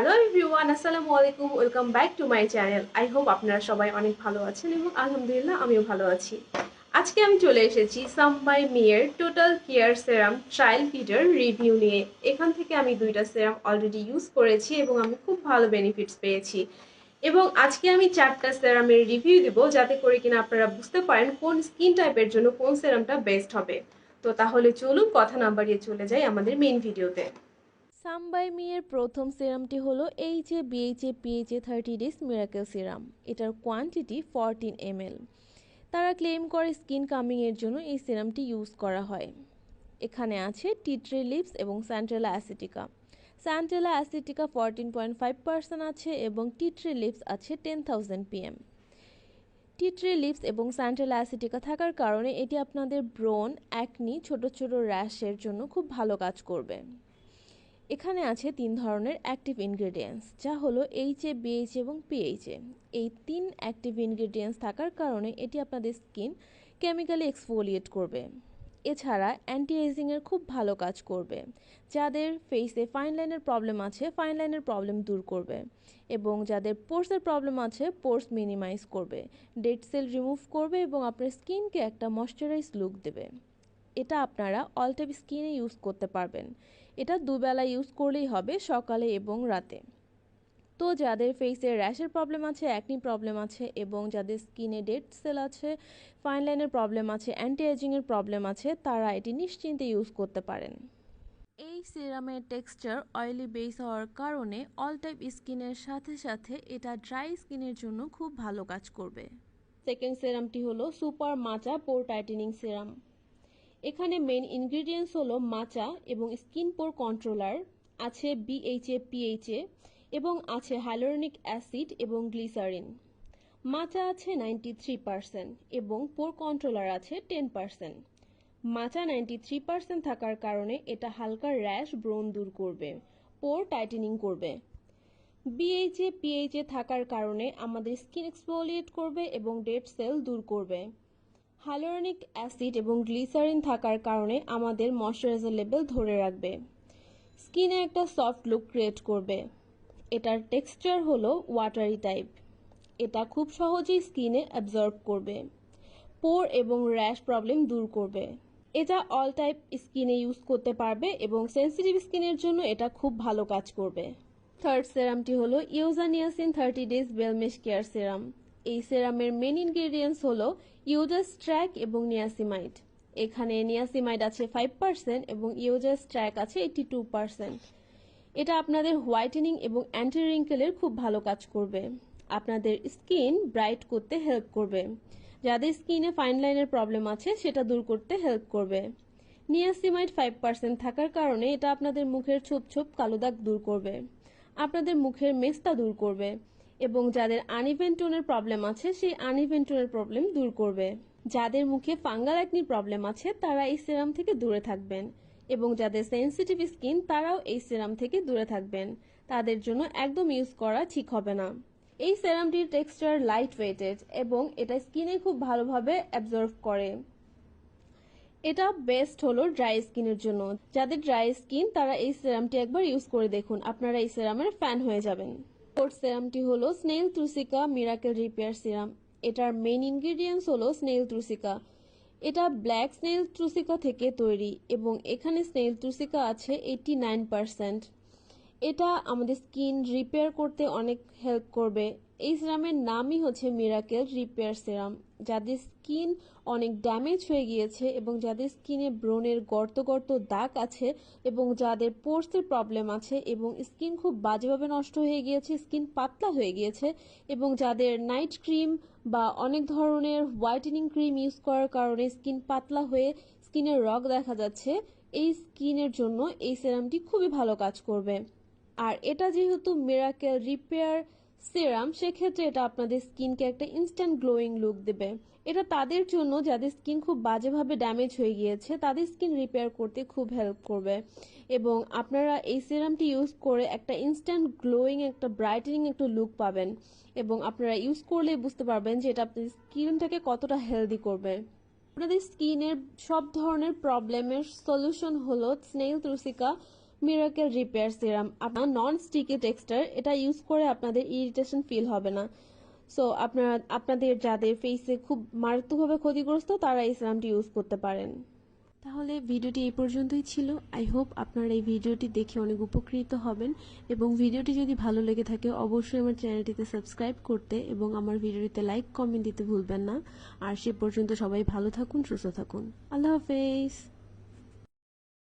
Hello everyone আসসালামু আলাইকুম welcome back to my channel I hope আপনারা সবাই অনেক ভালো আছেন এবং আলহামদুলিল্লাহ আমিও ভালো আছি। আজকে আমি চলে এসেছি সাম্বাই মেয়ের টোটাল কেয়ার সেরাম ট্রায়াল কিটের রিভিউ নিয়ে। এখান থেকে আমি দুইটা সেরাম অলরেডি ইউজ করেছি এবং আমি খুব ভালো বেনিফিটস পেয়েছি। এবং আজকে আমি চারটা সেরামের রিভিউ দিব যাতে করে কিনা আপনারা বুঝতে পারেন কোন স্কিন টাইপের জন্য কোন সেরামটা বেস্ট হবে। তো তাহলে চলুন, কথা না বাড়িয়ে চলে যাই আমাদের মেইন ভিডিওতে সামবাই মিয়ের প্রথম সিরামটি হলো H A BHA PHA thirty days miracle serum এটার কোয়ান্টিটি ফরটিন এমএল তারা ক্লেম করে স্কিন কামিংয়ের জন্য এই সিরামটি ইউজ করা হয়। এখানে আছে টিট্রি লিপস এবং Centella asiatica Centella asiatica fourteen point five percent আছে এবং টিট্রি লিপস আছে ten thousand PM tea tree leaves এবং স্যান্টেলা অ্যাসিটিকা থাকার কারণে এটি আপনাদের ব্রন অ্যাকনি ছোট ছোট র্যাশের জন্য খুব ভালো কাজ করবে। এখানে আছে তিন ধরনের অ্যাক্টিভ ইনগ্রেডিয়েন্টস, যা হলো এইচএ বিএইচ এবং পিএইচএ এই তিন অ্যাক্টিভ ইনগ্রেডিয়েন্টস থাকার কারণে এটি আপনাদের স্কিন কেমিক্যালি এক্সফোলিয়েট করবে। এছাড়া অ্যান্টি এজিংয়ের খুব ভালো কাজ করবে, যাদের ফেসে ফাইন লাইনের প্রবলেম আছে ফাইন লাইনের প্রবলেম দূর করবে এবং যাদের পোর্সের প্রবলেম আছে পোর্স মিনিমাইজ করবে। ডেড সেল রিমুভ করবে এবং আপনার স্কিনকে একটা ময়শ্চারাইজ লুক দেবে। এটা আপনারা অল টাইপ স্কিনে ইউজ করতে পারবেন। এটা দুবেলা ইউজ করলেই হবে সকালে এবং রাতে। তো যাদের ফেসে র্যাশের প্রবলেম আছে অ্যাকনি প্রবলেম আছে এবং যাদের স্কিনে ডেড সেল আছে ফাইন লাইনের প্রবলেম আছে অ্যান্টি এজিংয়ের প্রবলেম আছে, তারা এটি নিশ্চিন্তে ইউজ করতে পারেন। এই সিরামের টেক্সচার অয়েলি বেস হওয়ার কারণে অল টাইপ স্কিনের সাথে সাথে এটা ড্রাই স্কিনের জন্য খুব ভালো কাজ করবে। সেকেন্ড সিরামটি হলো super matcha pore tightening serum এখানে মেইন ইনগ্রিডিয়েন্টস হলো মাচা এবং স্কিন পোর কন্ট্রোলার আছে বিএইচএ পিএইচএ এবং আছে হাইলোরনিক অ্যাসিড এবং গ্লিসারিন মাচা আছে নাইনটি থ্রি পার্সেন্ট এবং পোর কন্ট্রোলার আছে ten percent matcha ninety three percent থাকার কারণে এটা হালকা র্যাশ ব্রণ দূর করবে পোর টাইটেনিং করবে। বিএইচএ পিএইচএ থাকার কারণে আমাদের স্কিন এক্সফোলিয়েট করবে এবং ডেড সেল দূর করবে। হাইলোরনিক অ্যাসিড এবং গ্লিসারিন থাকার কারণে আমাদের ময়শ্চারাইজার লেভেল ধরে রাখবে। স্কিনে একটা সফট লুক ক্রিয়েট করবে। এটার টেক্সচার হলো ওয়াটারি টাইপ। এটা খুব সহজেই স্কিনে অ্যাবজর্ব করবে, পোর এবং র্যাশ প্রবলেম দূর করবে। এটা অল টাইপ স্কিনে ইউজ করতে পারবে এবং সেন্সিটিভ স্কিনের জন্য এটা খুব ভালো কাজ করবে। থার্ড সেরামটি হলো Yuja Niacin thirty days blemish care serum. এই সেরামের মেন ইনগ্রেডিয়েন্টস হলো ইউজাস ট্র্যাক এবং নিয়াসিমাইড। এখানে নিয়াসিমাইড আছে ফাইভ পার্সেন্ট এবং ইউজাস ট্র্যাক আছে এইটি টু পার্সেন্ট এটা আপনাদের হোয়াইটেনিং এবং অ্যান্টি রিঙ্কেলের খুব ভালো কাজ করবে। আপনাদের স্কিন ব্রাইট করতে হেল্প করবে। যাদের স্কিনে ফাইন লাইনের প্রবলেম আছে, সেটা দূর করতে হেল্প করবে। নিয়াসিমাইড ফাইভ পার্সেন্ট থাকার কারণে এটা আপনাদের মুখের ছোপ ছোপ কালো দাগ দূর করবে। আপনাদের মুখের মেস্তা দূর করবে। এবং যাদের আনইভেন টোনের প্রবলেম আছে, সেই আনইভেন টোনের প্রবলেম দূর করবে। যাদের মুখে ফাঙ্গাল অ্যাকনি প্রবলেম আছে, তারা এই সিরাম থেকে দূরে থাকবেন। এবং যাদের সেন্সিটিভ স্কিন, তারাও এই সিরাম থেকে দূরে থাকবেন। তাদের জন্য একদম ইউজ করা ঠিক হবে না। এই সেরামটির টেক্সচার লাইট ওয়েটেড এবং এটা স্কিনে খুব ভালোভাবে অ্যাবজর্ভ করে। এটা বেস্ট হলো ড্রাই স্কিনের জন্য। যাদের ড্রাই স্কিন, তারা এই সিরামটি একবার ইউজ করে দেখুন। আপনারা এই সিরামের ফ্যান হয়ে যাবেন। ফোর্থ সিরামটি হলো snail truecica miracle repair serum এটার মেইন ইনগ্রিডিয়েন্টস হলো স্নেল ত্রুসিকা এটা ব্ল্যাক স্নেল ত্রুসিকা থেকে তৈরি এবং এখানে স্নেল ত্রুসিকা আছে এইটি নাইন পারসেন্ট এটা আমাদের স্কিন রিপেয়ার করতে অনেক হেল্প করবে। এই সিরামের নামই হচ্ছে মিরাকেল রিপেয়ার সিরাম, যাদের স্কিন অনেক ড্যামেজ হয়ে গিয়েছে এবং যাদের স্কিনে ব্রণের গর্ত গর্ত দাগ আছে এবং যাদের পোর্সের প্রবলেম আছে এবং স্কিন খুব বাজেভাবে নষ্ট হয়ে গিয়েছে, স্কিন পাতলা হয়ে গিয়েছে এবং যাদের নাইট ক্রিম বা অনেক ধরনের হোয়াইটেনিং ক্রিম ইউজ করার কারণে স্কিন পাতলা হয়ে স্কিনের রগ দেখা যাচ্ছে, এই স্কিনের জন্য এই সিরামটি খুবই ভালো কাজ করবে। আর এটা যেহেতু মিরাকেল রিপেয়ার সিরাম সেক্ষেত্রে এটা আপনাদের স্কিনকে একটা ইনস্ট্যান্ট গ্লোয়িং লুক দেবে। এটা তাদের জন্য, যাদের স্কিন খুব বাজেভাবে ড্যামেজ হয়ে গিয়েছে, তাদের স্কিন রিপেয়ার করতে খুব হেল্প করবে। এবং আপনারা এই সিরামটি ইউজ করে একটা ইনস্ট্যান্ট গ্লোয়িং একটা ব্রাইটেনিং একটা লুক পাবেন। এবং আপনারা ইউজ করলে বুঝতে পারবেন যে এটা আপনাদের স্কিনটাকে কতটা হেলদি করবে। আপনাদের স্কিনের সব ধরনের প্রবলেমের সলিউশন হলো snail truecica miracle repair serum আপনার নন স্টিকি টেক্সচার এটা ইউজ করে আপনাদের ইরিটেশন ফিল হবে না। সো আপনারা, আপনাদের যাদের ফেসে খুব মারাত্মকভাবে ক্ষতিগ্রস্ত, তারা এই সিরামটি ইউজ করতে পারেন। তাহলে ভিডিওটি এই পর্যন্তই ছিল। আই হোপ আপনারা এই ভিডিওটি দেখে অনেক উপকৃত হবেন এবং ভিডিওটি যদি ভালো লেগে থাকে, অবশ্যই আমার চ্যানেলটিতে সাবস্ক্রাইব করতে এবং আমার ভিডিওটিতে লাইক কমেন্ট দিতে ভুলবেন না। আর সে পর্যন্ত সবাই ভালো থাকুন, সুস্থ থাকুন। আল্লাহ হাফেজ।